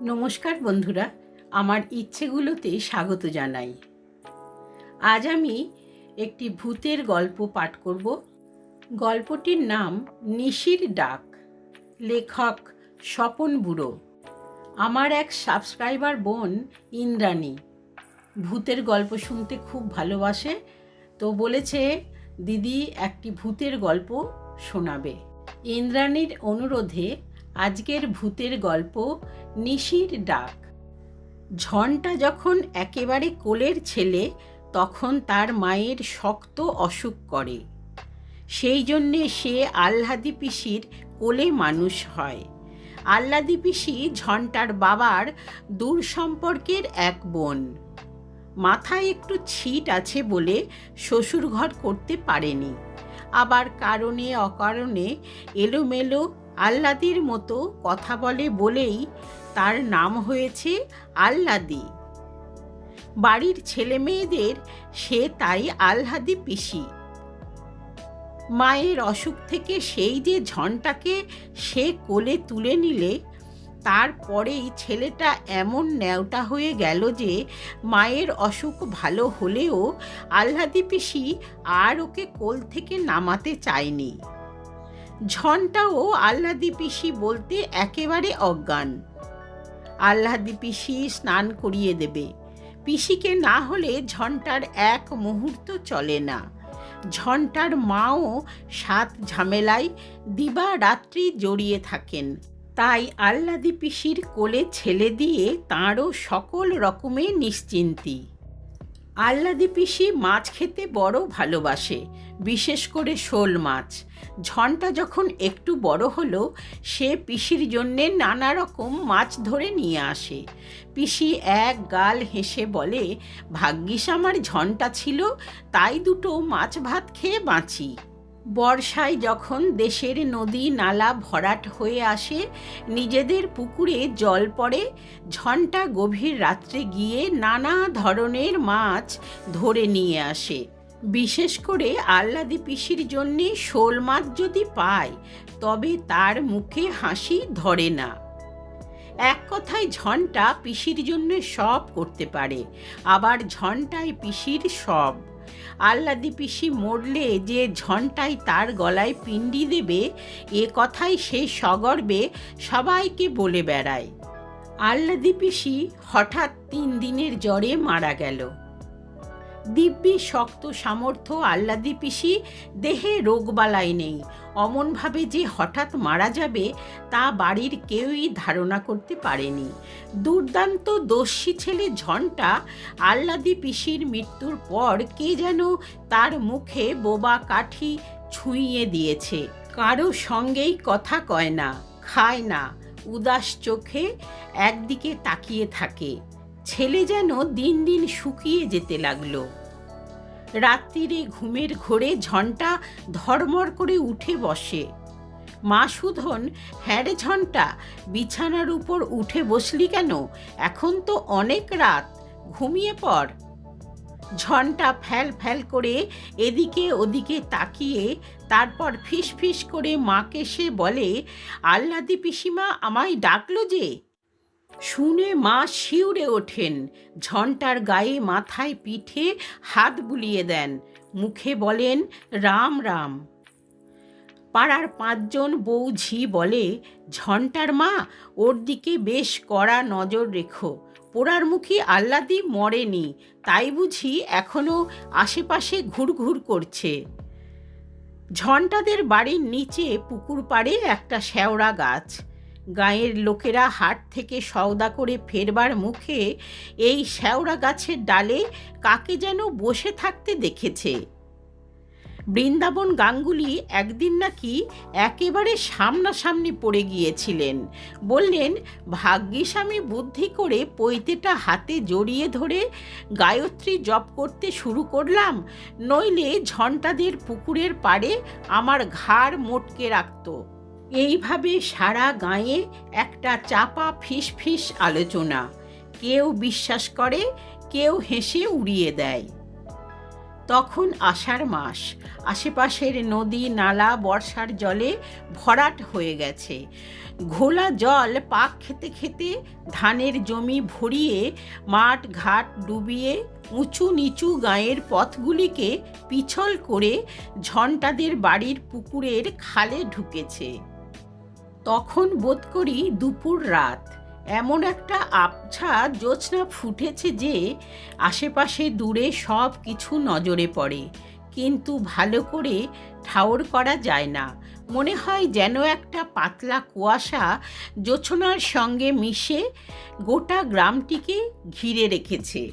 নমস্কার বন্ধুরা, আমার ইচ্ছেগুলোতে স্বাগত জানাই। আজ আমি একটি ভূতের গল্প পাঠ করব। গল্পটির নাম নিশির ডাক, লেখক স্বপন বুড়ো। আমার এক সাবস্ক্রাইবার বোন ইন্দ্রাণী, ভূতের গল্প শুনতে খুব ভালোবাসে, তো বলেছে, দিদি, একটি ভূতের গল্প শোনাবে। ইন্দ্রাণীর অনুরোধে আজকের ভূতের গল্প, নিশির ডাক। ঝনটা যখন একেবারে কোলের ছেলে, তখন তার মায়ের শক্ত অসুখ করে। সেই জন্যে সে আহ্লাদি পিসির কোলে মানুষ হয়। আহ্লাদি পিসি ঝন্টার বাবার দূর সম্পর্কের এক বোন। মাথায় একটু ছিট আছে বলে শ্বশুরঘর করতে পারেনি। আবার কারণে অকারণে এলোমেলো আহ্লাদির মতো কথা বলে বলেই তার নাম হয়েছে আহ্লাদি বাড়ির ছেলে মেয়েদের সে তাই আহ্লাদি পিসি। মায়ের অসুখ থেকে সেই যে ঝনটাকে সে কোলে তুলে নিলে, তারপরেই ছেলেটা এমন ন্যাওটা হয়ে গেল যে মায়ের অসুখ ভালো হলেও আহ্লাদি পিসি আর ওকে কোল থেকে নামাতে চায়নি। ঝনটাও আহ্লাদি পিসি বলতে একেবারে অজ্ঞান। আহ্লাদি পিসি স্নান করিয়ে দেবে। পিসিকে না হলে ঝন্টার এক মুহূর্ত চলে না। ঝন্টার মাও সাত ঝামেলায় দিবা রাত্রি জড়িয়ে থাকেন। তাই আহ্লাদি পিসির কোলে ছেলে দিয়ে তাঁরও সকল রকমের নিশ্চিন্তি। আহ্লাদি পিসি মাছ খেতে বড় ভালোবাসে, বিশেষ করে শোল মাছ। ঝনটা যখন একটু বড় হলো, সে পিসির জন্যে নানা রকম মাছ ধরে নিয়ে আসে। পিসি এক গাল হেসে বলে, ভাগ্যিস আমার ঝনটা ছিল, তাই দুটো মাছ ভাত খেয়ে বাঁচি। বর্ষায় যখন দেশের নদী নালা ভরাট হয়ে আসে, নিজেদের পুকুরে জল পড়ে, ঝনটা গভীর রাত্রে গিয়ে নানা ধরনের মাছ ধরে নিয়ে আসে। বিশেষ করে আহ্লাদি পিসির জন্যে শোল মাছ যদি পায়, তবে তার মুখে হাসি ধরে না। এক কথায় ঝনটা পিসির জন্য সব করতে পারে, আবার ঝন্টায় পিসির সব। আহ্লাদি পিসি মরলে যে ঝন্টাই তার গলায় পিণ্ডি দেবে, এ কথাই সে সগর্বে সবাইকে বলে বেড়ায়। আহ্লাদি পিসি হঠাৎ তিন দিনের জ্বরে মারা গেল। দিব্যি, শক্ত, সামর্থ্য, আহ্লাদি পিসি, দেহে রোগবালাই নেই। অমনভাবে যে হঠাৎ মারা যাবে, তা বাড়ির কেউই ধারণা করতে পারেনি। দুর্দান্ত দস্যি ছেলে ঝনটা আহ্লাদি পিসির মৃত্যুর পর কে যেন তার মুখে বোবা কাঠি ছুঁইয়ে দিয়েছে। কারও সঙ্গেই কথা কয় না, খায় না, উদাস চোখে একদিকে তাকিয়ে থাকে। ছেলে যেন দিন দিন শুকিয়ে যেতে লাগল। রাত্রিরে ঘুমের ঘোরে ঝনটা ধর্মর করে উঠে বসে। মা সুধন হ্যারে ঝনটা, বিছানার উপর উঠে বসলি কেন? এখন তো অনেক রাত, ঘুমিয়ে পড়। ঝনটা ফ্যাল ফ্যাল করে এদিকে ওদিকে তাকিয়ে তারপর ফিস ফিস করে মাকে সে বলে, আল্লাদি পিসিমা আমায় ডাকলো যে? শুনে মা শিউরে ওঠেন। ঝন্টার গায়ে মাথায় পিঠে হাত বুলিয়ে দেন। মুখে বলেন, রাম রাম। পাড়ার পাঁচজন বউ ঝি বলে, ঝন্টার মা, ওর দিকে বেশ কড়া নজর রেখো। পোড়ার মুখী আহ্লাদি মরেনি। তাই বুঝি এখনও আশেপাশে ঘুরঘুর করছে। ঝন্টাদের বাড়ির নিচে পুকুর পাড়ে একটা শ্যাওড়া গাছ। গাঁয়ের লোকেরা হাট থেকে সওদা করে ফেরবার মুখে এই শ্যাওড়া গাছের ডালে কাকে যেন বসে থাকতে দেখেছে। বৃন্দাবন গাঙ্গুলি একদিন নাকি একেবারে সামনাসামনি পড়ে গিয়েছিলেন। বললেন, ভাগ্যিস আমি বুদ্ধি করে পৈতেটা হাতে জড়িয়ে ধরে গায়ত্রী জপ করতে শুরু করলাম। নইলে ঝন্টাদের পুকুরের পাড়ে আমার ঘাড় মোটকে রাখতো। এইভাবে সারা গাঁয়ে একটা চাপা ফিস ফিস আলোচনা। কেউ বিশ্বাস করে, কেউ হেসে উড়িয়ে দেয়। তখন আষাঢ় মাস। আশেপাশের নদী, নালা, বর্ষার জলে ভরাট হয়ে গেছে। ঘোলা জল পাক খেতে খেতে ধানের জমি ভরিয়ে, মাঠ ঘাট ডুবিয়ে, উঁচু নিচু গাঁয়ের পথগুলিকে পিছল করে ঝন্টাদের বাড়ির পুকুরের খালে ঢুকেছে। তখন বোধ করি দুপুর রাত। এমন একটা আবছা জ্যোৎস্না ফুটেছে যে আশেপাশে দূরে সব কিছু নজরে পড়ে। কিন্তু ভালো করে ঠাউর করা যায় না। মনে হয় যেন একটা পাতলা কুয়াশা জোছনার সঙ্গে মিশে গোটা গ্রামটিকে ঘিরে রেখেছে।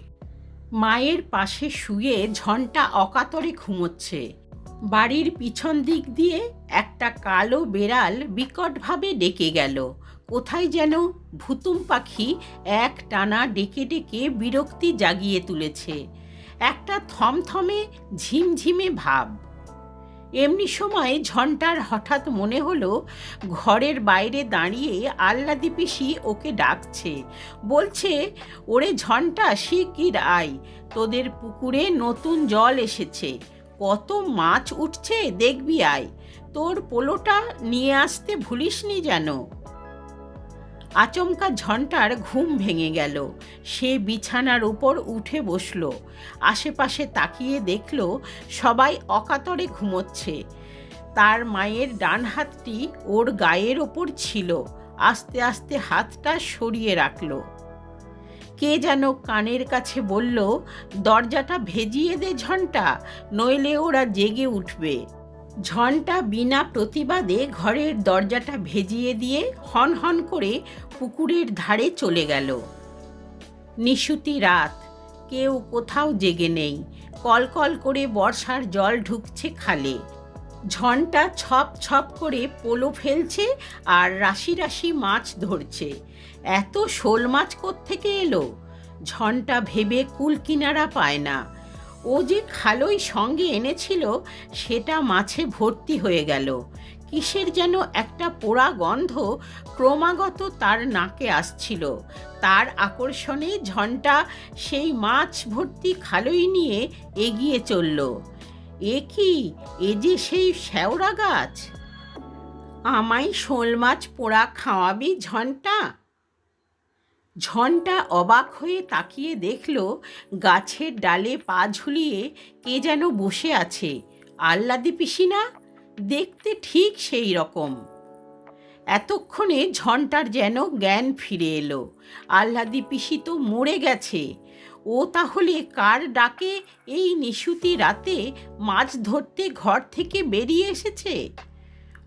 মায়ের পাশে শুয়ে ঝনটা অকাতরে ঘুমোচ্ছে। বাড়ির পিছন দিক দিয়ে একটা কালো বেড়াল বিকটভাবে ডেকে গেল। কোথায় যেন ভুতুম পাখি এক টানা ডেকে ডেকে বিরক্তি জাগিয়ে তুলেছে। একটা থমথমে, ঝিমঝিমে ভাব। এমনি সময় ঝন্টার হঠাৎ মনে হলো, ঘরের বাইরে দাঁড়িয়ে আল্লাদি পিসি ওকে ডাকছে। বলছে, ওরে ঝন্টা, শিগগির আয়। তোদের পুকুরে নতুন জল এসেছে। কত মাছ উঠছে দেখবি আয়। তোর পোলোটা নিয়ে আসতে ভুলিসনি যেন। আচমকা ঝন্টার ঘুম ভেঙে গেল। সে বিছানার উপর উঠে বসল। আশেপাশে তাকিয়ে দেখল, সবাই অকাতরে ঘুমোচ্ছে। তার মায়ের ডান হাতটি ওর গায়ের ওপর ছিল। আস্তে আস্তে হাতটা সরিয়ে রাখল। কে যেন কানের কাছে বলল, দরজাটা ভেজিয়ে দে ঝন্টা, নইলে ওরা জেগে উঠবে। ঝনটা বিনা প্রতিবাদে ঘরের দরজাটা ভেজিয়ে দিয়ে হন হন করে পুকুরের ধারে চলে গেল। নিশুতি রাত, কেউ কোথাও জেগে নেই, কলকল করে বর্ষার জল ঢুকছে খালে। ঝনটা ছপ ছপ করে পোলো ফেলছে আর রাশি রাশি মাছ ধরছে। এত শোল মাছ থেকে এলো? ঝনটা ভেবে কুল কিনারা পায় না। ও যে খালোই সঙ্গে এনেছিল, সেটা মাছে ভর্তি হয়ে গেল। কিসের যেন একটা পোড়া গন্ধ ক্রমাগত তার নাকে আসছিল। তার আকর্ষণে ঝনটা সেই মাছ ভর্তি খালোই নিয়ে এগিয়ে চলল। এ কি? এ যে সেই শ্যাওড়া গাছ। আমায় শোল মাছ পোড়া খাওয়াবি ঝনটা। ঝনটা অবাক হয়ে তাকিয়ে দেখল গাছের ডালে পা ঝুলিয়ে কে যেন বসে আছে। আল্লাদি পিসি না দেখতে ঠিক সেই রকম। এতক্ষণে ঝনটার যেন জ্ঞান ফিরে এলো। আহ্লাদি পিসি তো মরে গেছে। ও তাহলে কার ডাকে এই নিশুতি রাতে মাছ ধরতে ঘর থেকে বেরিয়ে এসেছে?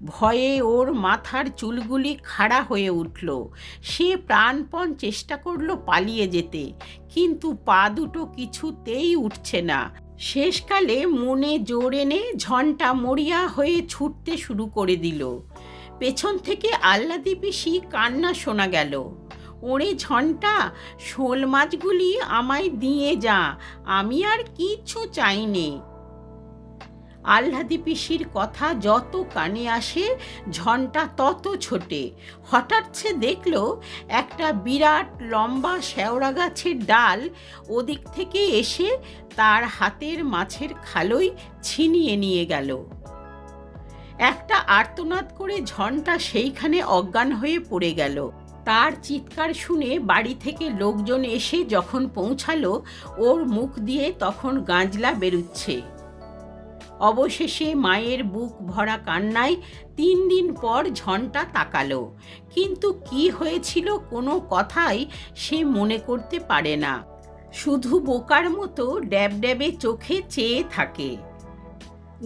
ভয়ে ওর মাথার চুলগুলি খাড়া হয়ে উঠল। সে প্রাণপণ চেষ্টা করল পালিয়ে যেতে, কিন্তু পা দুটো কিছুতেই উঠছে না। শেষকালে মনে জোর এনে ঝনটা মরিয়া হয়ে ছুটতে শুরু করে দিল। পেছন থেকে আল্লাদি পিসি কান্না শোনা গেল। ওরে ঝনটা, শোল মাছগুলি আমায় দিয়ে যা, আমি আর কিচ্ছু চাইনি। আহ্লাদি পিসির কথা যত কানে আসে, ঝনটা তত ছোটে। হঠাৎ সে দেখল একটা বিরাট লম্বা শেওড়া গাছের ডাল ওদিক থেকে এসে তার হাতের মাছের খালোই ছিনিয়ে নিয়ে গেল। একটা আর্তনাদ করে ঝনটা সেইখানে অজ্ঞান হয়ে পড়ে গেল। তার চিৎকার শুনে বাড়ি থেকে লোকজন এসে যখন পৌঁছালো, ওর মুখ দিয়ে তখন গাঁজলা বেরুচ্ছে। অবশেষে মায়ের বুক ভরা কান্নায় তিন দিন পর ঝনটা তাকালো। কিন্তু কি হয়েছিল কোনো কথাই সে মনে করতে পারে না। শুধু বোকার মতো ড্যাব ড্যাবে চোখে চেয়ে থাকে।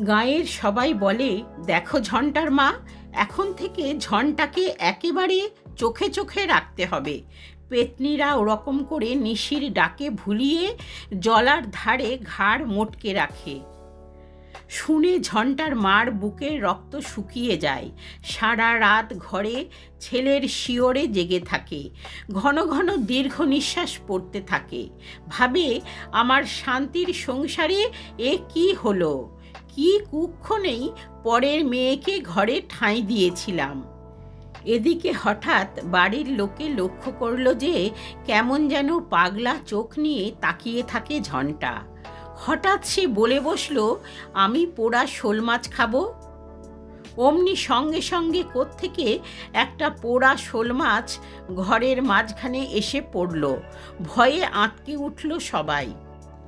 গাঁয়ের সবাই বলে, দেখো ঝনটার মা, এখন থেকে ঝনটাকে একেবারে চোখে চোখে রাখতে হবে। পেতনিরা ওরকম করে নিশির ডাকে ভুলিয়ে জলার ধারে ঘাড় মোটকে রাখে। শুনে ঝন্টার মার বুকের রক্ত শুকিয়ে যায়। সারা রাত ঘরে ছেলের শিওরে জেগে থাকে। ঘন ঘন দীর্ঘ নিঃশ্বাস পড়তে থাকে। ভাবে, আমার শান্তির সংসারে এ কি হলো? কি কুক্ষণেই পরের মেয়েকে ঘরে ঠাঁই দিয়েছিলাম। এদিকে হঠাৎ বাড়ির লোকে লক্ষ্য করল যে কেমন যেন পাগলা চোখ নিয়ে তাকিয়ে থাকে ঝন্টা। হঠাৎ সে বলে বসল, আমি পোড়া শোল মাছ খাব? অমনি সঙ্গে সঙ্গে কোত্থেকে একটা পোড়া শোল মাছ ঘরের মাঝখানে এসে পড়ল। ভয়ে আটকে উঠল সবাই।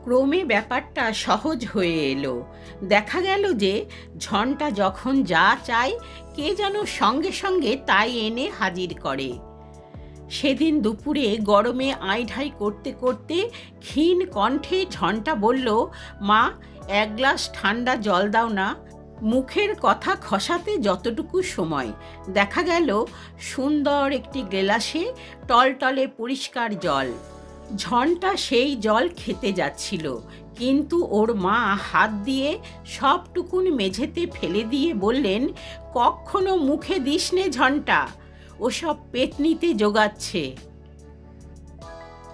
ক্রমে ব্যাপারটা সহজ হয়ে এলো। দেখা গেল যে ঝনটা যখন যা চায়, কে যেন সঙ্গে সঙ্গে তাই এনে হাজির করে। সেদিন দুপুরে গরমে আইঢাই করতে করতে ক্ষীণ কণ্ঠে ঝনটা বলল, মা, এক গ্লাস ঠান্ডা জল দাও না। মুখের কথা খসাতে যতটুকু সময়। দেখা গেল সুন্দর একটি গ্লাসে টলটলে পরিষ্কার জল। ঝনটা সেই জল খেতে যাচ্ছিল, কিন্তু ওর মা হাত দিয়ে সবটুকুন মেঝেতে ফেলে দিয়ে বললেন, কখনো মুখে দিস নে ঝনটা, ওসব পেটনিতে জোগাচ্ছে।